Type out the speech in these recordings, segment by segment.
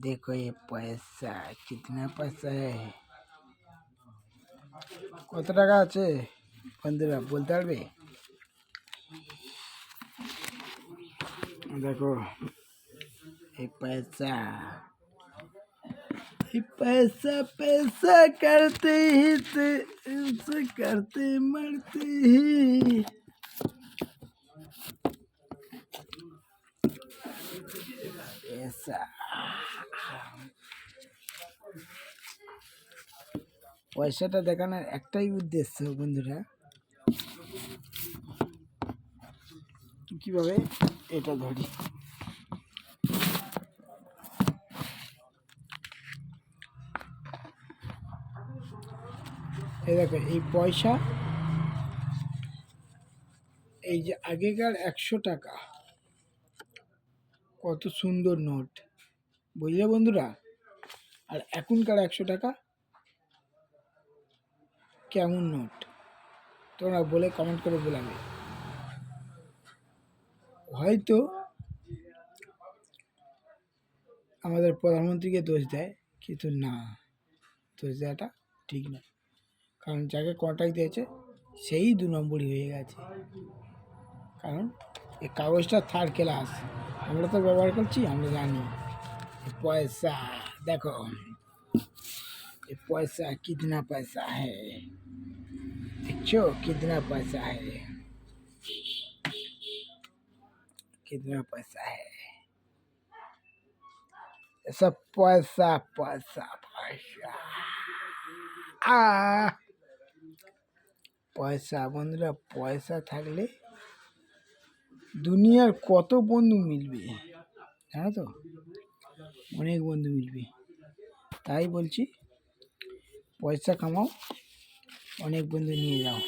देखो ये पैसा कितना पैसा है কত টাকা আছে বন্ধুরা বলতে পারবে দেখো এই पैसा ये पैसा पैसा करते ही तो इनसे करते मरते ही পয়সাটা দেখানোর একটাই উদ্দেশ্য বন্ধুরা। কীভাবে এটা ধরি? এই দেখো, এই পয়সা, এই যে আগেকার একশো টাকা। কত সুন্দর নোট। বুঝলে বন্ধুরা? আর এখনকার একশো টাকা? কেমন নোট? তোমরা বলে কমেন্ট করে বলাবে। হয়তো আমাদের প্রধানমন্ত্রীকে দোষ দেয়, কিন্তু না, দোষ দেওয়াটা ঠিক না কারণ যাকে কন্ট্যাক্ট দিয়েছে, সেই দু নম্বরই হয়ে গেছে। কারণ এই কাগজটা থার্ড ক্লাস আমরা তো ব্যবহার করছি আমরা জানি এই পয়সা দেখো ये पैसा कितना पैसा है देखो कितना पैसा है कितना पैसा है ये सब पैसा पैसा पैसा आ পয়সা বন্ধুরা পয়সা থাকলে দুনিয়ার কত বন্ধু মিলবে? জানো তো? অনেক বন্ধু মিলবে। তাই বলছি, পয়সা কামাও, অনেক বন্ধু নিয়ে যাও।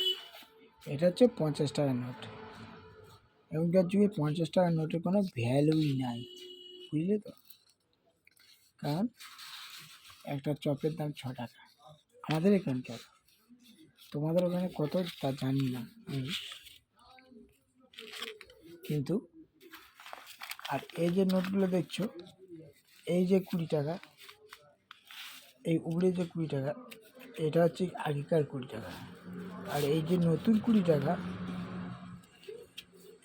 এটা হচ্ছে পঞ্চাশ টাকার নোট। এখনকার যুগে পঞ্চাশ টাকার নোটের কোনো ভ্যালুই নাই। বুঝলে তো? কারণ একটা চপের দাম ছ টাকা। আমাদের এখানকার। তোমাদের ওখানে কত তা জানি না কিন্তু আর এই যে নোটগুলো দেখছ, এই যে কুড়ি টাকা, এই উপরে যে কুড়ি টাকা, এটা হচ্ছে আগেকার কুড়ি টাকা। আর এই যে নতুন কুড়ি টাকা,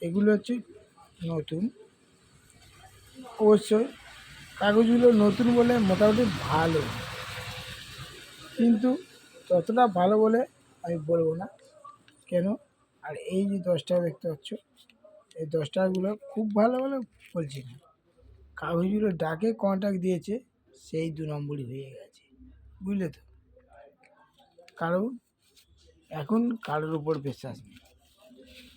এগুলো হচ্ছে নতুন। অবশ্যই কাগজগুলো নতুন বলে মোটামুটি ভালো। কিন্তু ততটা ভালো বলে আমি বলব না। কেন? আর এই যে দশ টাকা দেখতে পাচ্ছ এই দশ টাকাগুলো খুব ভালো বলে বলছি না। কাগজগুলো ডাকে কন্ট্যাক্ট দিয়েছে, সেই দু নম্বরই হয়ে গেছে। বুঝলে তো? কারণ এখন কারোর উপর বিশ্বাস নেই।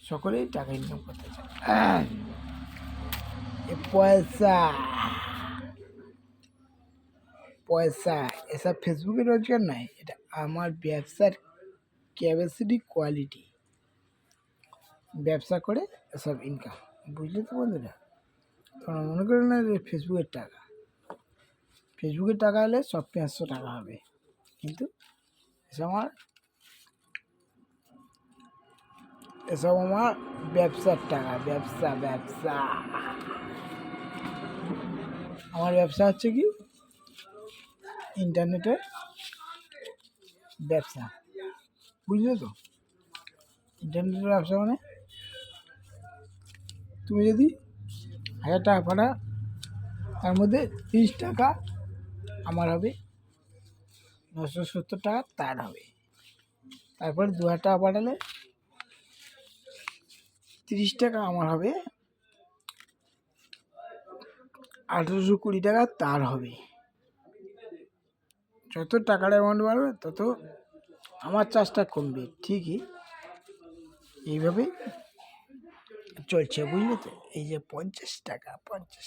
সকলেই টাকা ইনকাম করতে চায়। পয়সা পয়সা, এসব ফেসবুকে রোজগার নাই, এটা আমার ব্যবসার ক্যাপাসিটি কোয়ালিটি ব্যবসা করে এসব ইনকাম বুঝলে তো বন্ধুরা? তোমরা মনে করো না যে ফেসবুকের টাকা? ফেসবুকের টাকা হলে সব পাঁচশো টাকা হবে। কিন্তু এসব আমার এসব আমার ব্যবসার টাকা, ব্যবসা ব্যবসা। আমার ব্যবসা হচ্ছে কি? ইন্টারনেটের ব্যবসা। বুঝলে তো? ইন্টারনেটের ব্যবসা মানে তুমি যদি হাজার টাকা পাঠা তার মধ্যে তিরিশ টাকা আমার হবে, নশো সত্তর টাকা তার হবে। তারপরে দু হাজার টাকা পাঠালে তিরিশ টাকা আমার হবে, আঠেরোশো কুড়ি টাকা তার হবে। যত টাকার অ্যামাউন্ট বাড়বে, তত আমার চার্জটা কমবে। ঠিকই। এইভাবেই চলছে বুঝলে তো? এই যে পঞ্চাশ টাকা পঞ্চাশ